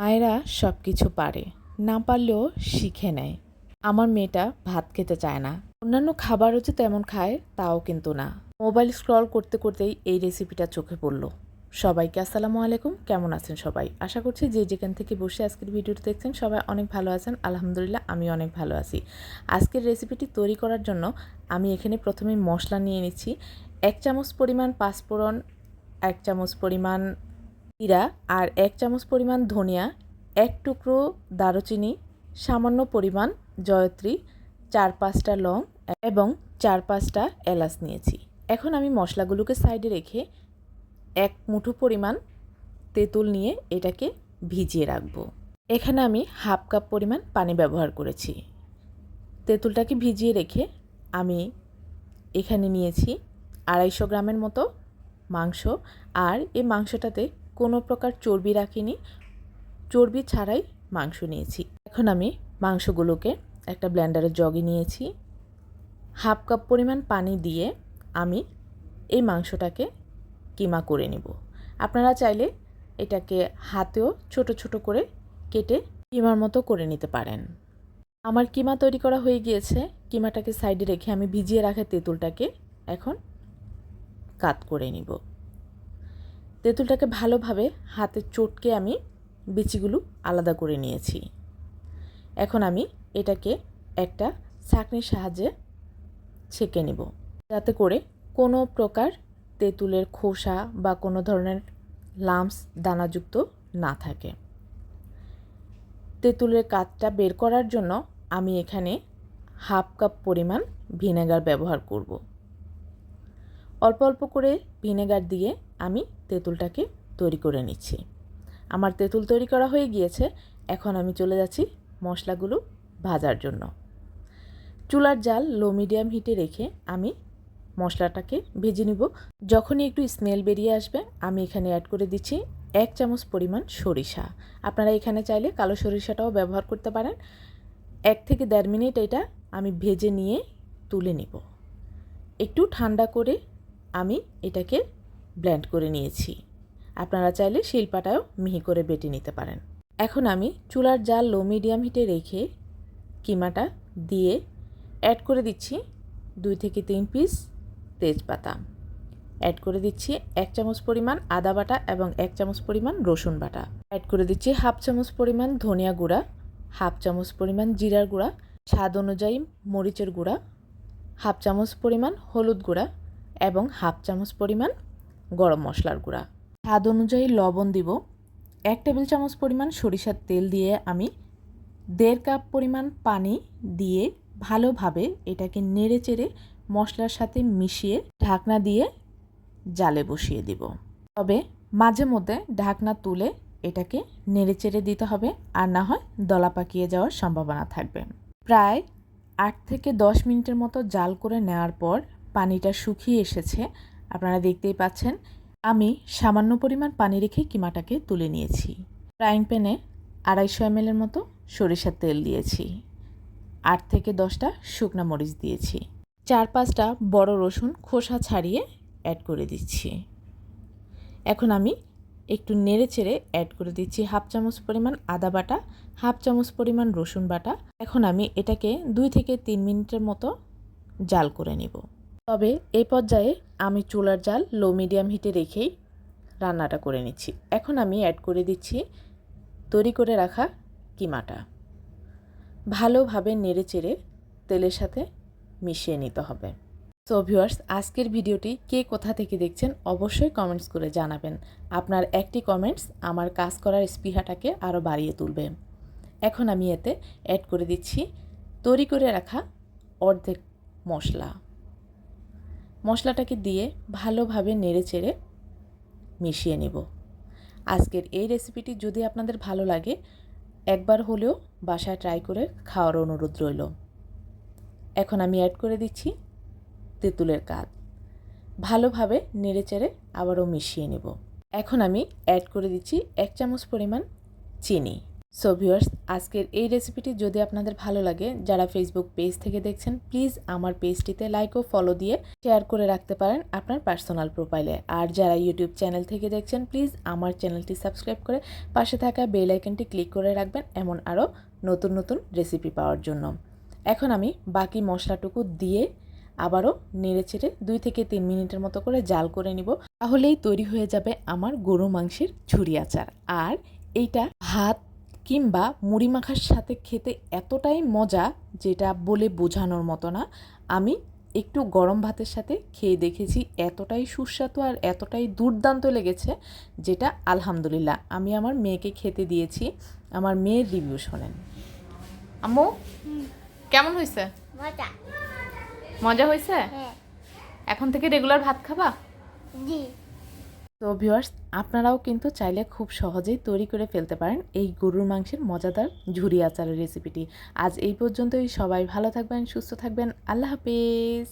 মায়েরা সব কিছু পারে, না পারলেও শিখে নেয়। আমার মেয়েটা ভাত খেতে চায় না। অন্যান্য খাবারও যে তেমন খায়, তাও কিন্তু না। মোবাইল স্ক্রল করতে করতেই এই রেসিপিটা চোখে পড়ল। সবাইকে আসসালামু আলাইকুম, কেমন আছেন সবাই? আশা করছি যে যেখান থেকে বসে আজকের ভিডিওটি দেখছেন, সবাই অনেক ভালো আছেন। আলহামদুলিল্লাহ, আমি অনেক ভালো আছি। আজকের রেসিপিটি তৈরি করার জন্য আমি এখানে প্রথমে মশলা নিয়ে নিচ্ছি। এক চামচ পরিমাণ পাঁচফোড়ন, এক চামচ পরিমাণ জিরা আর এক চামচ পরিমাণ ধনিয়া, এক টুকরো দারুচিনি, সামান্য পরিমাণ জয়ত্রী, চার পাঁচটা লং এবং চার পাঁচটা এলাচ নিয়েছি। এখন আমি মশলাগুলোকে সাইডে রেখে এক মুঠো পরিমাণ তেঁতুল নিয়ে এটাকে ভিজিয়ে রাখব। এখানে আমি হাফ কাপ পরিমাণ পানি ব্যবহার করেছি। তেঁতুলটাকে ভিজিয়ে রেখে আমি এখানে নিয়েছি আড়াইশো গ্রামের মতো মাংস আর এই মাংসটাতে কোনো প্রকার চর্বি রাখিনি। চর্বি ছাড়াই মাংস নিয়েছি। এখন আমি মাংসগুলোকে একটা ব্লেন্ডারের জগে নিয়েছি। হাফ কাপ পরিমাণ পানি দিয়ে আমি এই মাংসটাকে কিমা করে নেব। আপনারা চাইলে এটাকে হাতেও ছোট ছোট করে কেটে কিমার মতো করে নিতে পারেন। আমার কিমা তৈরি করা হয়ে গিয়েছে। কিমাটাকে সাইডে রেখে আমি ভিজিয়ে রাখা তেঁতুলটাকে এখন কাত করে নিব। তেঁতুলটাকে ভালোভাবে হাতে চটকে আমি বিচিগুলো আলাদা করে নিয়েছি। এখন আমি এটাকে একটা ছাঁকনির সাহায্যে ছেঁকে নিব। যাতে করে কোনো প্রকার তেঁতুলের খোসা বা কোনো ধরনের লামস দানাযুক্ত না থাকে। তেঁতুলের কাঠটা বের করার জন্য আমি এখানে হাফ কাপ পরিমাণ ভিনেগার ব্যবহার করব। অল্প অল্প করে ভিনেগার দিয়ে আমি তেঁতুলটাকে তৈরি করে নিচ্ছি। আমার তেঁতুল তৈরি করা হয়ে গিয়েছে, এখন আমি চলে যাচ্ছি মশলাগুলো ভাজার জন্য। চুলার জাল লো মিডিয়াম হিটে রেখে আমি মশলাটাকে ভেজে নিব। যখনই একটু স্মেল বেরিয়ে আসবে, আমি এখানে অ্যাড করে দিচ্ছি এক চামচ পরিমাণ সরিষা। আপনারা এখানে চাইলে কালো সরিষাটাও ব্যবহার করতে পারেন। এক থেকে দেড় মিনিট এটা আমি ভেজে নিয়ে তুলে নিব। একটু ঠান্ডা করে আমি এটাকে ব্ল্যান্ড করে নিয়েছি। আপনারা চাইলে শিল্পাটাও মিহি করে বেটে নিতে পারেন। এখন আমি চুলার জাল লো মিডিয়াম হিটে রেখে কিমাটা দিয়ে অ্যাড করে দিচ্ছি দুই থেকে তিন পিস তেজপাতা। অ্যাড করে দিচ্ছি এক চামচ পরিমাণ আদা বাটা এবং এক চামচ পরিমাণ রসুন বাটা। অ্যাড করে দিচ্ছি হাফ চামচ পরিমাণ ধনিয়া গুঁড়া, হাফ চামচ পরিমাণ জিরার গুঁড়া, স্বাদ অনুযায়ী মরিচের গুঁড়া, হাফ চামচ পরিমাণ হলুদ গুঁড়া এবং হাফ চামচ পরিমাণ গরম মশলার গুঁড়া। স্বাদ অনুযায়ী লবণ দিব। এক টেবিল চামচ পরিমাণ সরিষার তেল দিয়ে আমি দেড় কাপ পরিমাণ পানি দিয়ে ভালোভাবে এটাকে নেড়ে চেড়ে মশলার সাথে মিশিয়ে ঢাকনা দিয়ে জালে বসিয়ে দিব। তবে মাঝে মধ্যে ঢাকনা তুলে এটাকে নেড়ে চেড়ে দিতে হবে, আর না হয় দলা পাকিয়ে যাওয়ার সম্ভাবনা থাকবে। প্রায় আট থেকে দশ মিনিটের মতো জাল করে নেওয়ার পর পানিটা শুকিয়ে এসেছে। আপনারা দেখতেই পাচ্ছেন, আমি সামান্য পরিমাণ পানি রেখে কিমাটাকে তুলে নিয়েছি। ফ্রাইং প্যানে আড়াইশো এমএলের মতো সরিষার তেল দিয়েছি। আট থেকে দশটা শুকনা মরিচ দিয়েছি। চার পাঁচটা বড় রসুন খোসা ছাড়িয়ে অ্যাড করে দিচ্ছি। এখন আমি একটু নেড়ে চেড়ে অ্যাড করে দিচ্ছি হাফ চামচ পরিমাণ আদা বাটা, হাফ চামচ পরিমাণ রসুন বাটা। এখন আমি এটাকে দুই থেকে তিন মিনিটের মতো জাল করে নেব। তবে এই পর্যায়ে আমি চুলার জাল লো মিডিয়াম হিটে রেখেই রান্নাটা করে নিচ্ছি। এখন আমি অ্যাড করে দিচ্ছি তৈরি করে রাখা কিমাটা। ভালোভাবে নেড়ে চেড়ে তেলের সাথে মিশিয়ে নিতে হবে। সো ভিউয়ার্স আজকের ভিডিওটি কে কোথা থেকে দেখছেন অবশ্যই কমেন্টস করে জানাবেন। আপনার একটি কমেন্টস আমার কাজ করার স্পৃহাটাকে আরও বাড়িয়ে তুলবে। এখন আমি এতে অ্যাড করে দিচ্ছি তৈরি করে রাখা অর্ধেক মশলা। মশলাটাকে দিয়ে ভালোভাবে নেড়ে চেড়ে মিশিয়ে নেব। আজকের এই রেসিপিটি যদি আপনাদের ভালো লাগে, একবার হলেও বাসায় ট্রাই করে খাওয়ার অনুরোধ রইল। এখন আমি অ্যাড করে দিচ্ছি তেঁতুলের কাত ভালোভাবে নেড়ে চেড়ে আবারও মিশিয়ে নেব। এখন আমি অ্যাড করে দিচ্ছি এক চামচ পরিমাণ চিনি। সো ভিউয়ার্স, আজকের এই রেসিপিটি যদি আপনাদের ভালো লাগে, যারা ফেসবুক পেজ থেকে দেখছেন, প্লিজ আমার পেজটিতে লাইক ও ফলো দিয়ে শেয়ার করে রাখতে পারেন আপনার পার্সোনাল প্রোফাইলে আর যারা ইউটিউব চ্যানেল থেকে দেখছেন, প্লিজ আমার চ্যানেলটি সাবস্ক্রাইব করে পাশে থাকা বেল আইকনটি ক্লিক করে রাখবেন, এমন আরও নতুন নতুন রেসিপি পাওয়ার জন্য। এখন আমি বাকি মশলাটুকু দিয়ে আবারও নেড়ে চেড়ে দুই থেকে তিন মিনিটের মতো করে জাল করে নিব, তাহলেই তৈরি হয়ে যাবে আমার গরু মাংসের ঝুরি আচার। আর এইটা ভাত কিংবা মুড়ি মাখার সাথে খেতে এতটাই মজা যেটা বলে বোঝানোর মতো না। আমি একটু গরম ভাতের সাথে খেয়ে দেখেছি এতটাই সুস্বাদু আর এতটাই দুর্দান্ত লেগেছে যেটা আলহামদুলিল্লাহ আমি আমার মেয়েকে খেতে দিয়েছি। আমার মেয়ের রিভিউ শোনেন। আম্মু কেমন হয়েছে? মজা। মজা হয়েছে? হ্যাঁ। এখন থেকে রেগুলার ভাত খাবা? জি। তো ভিওয়ার্স আপনারাও কিন্তু চাইলে খুব সহজেই তৈরি করে ফেলতে পারেন এই গরুর মাংসের মজাদার ঝুরি আচারের রেসিপিটি আজ এই পর্যন্তই, সবাই ভালো থাকবেন, সুস্থ থাকবেন, আল্লাহ হাফেজ।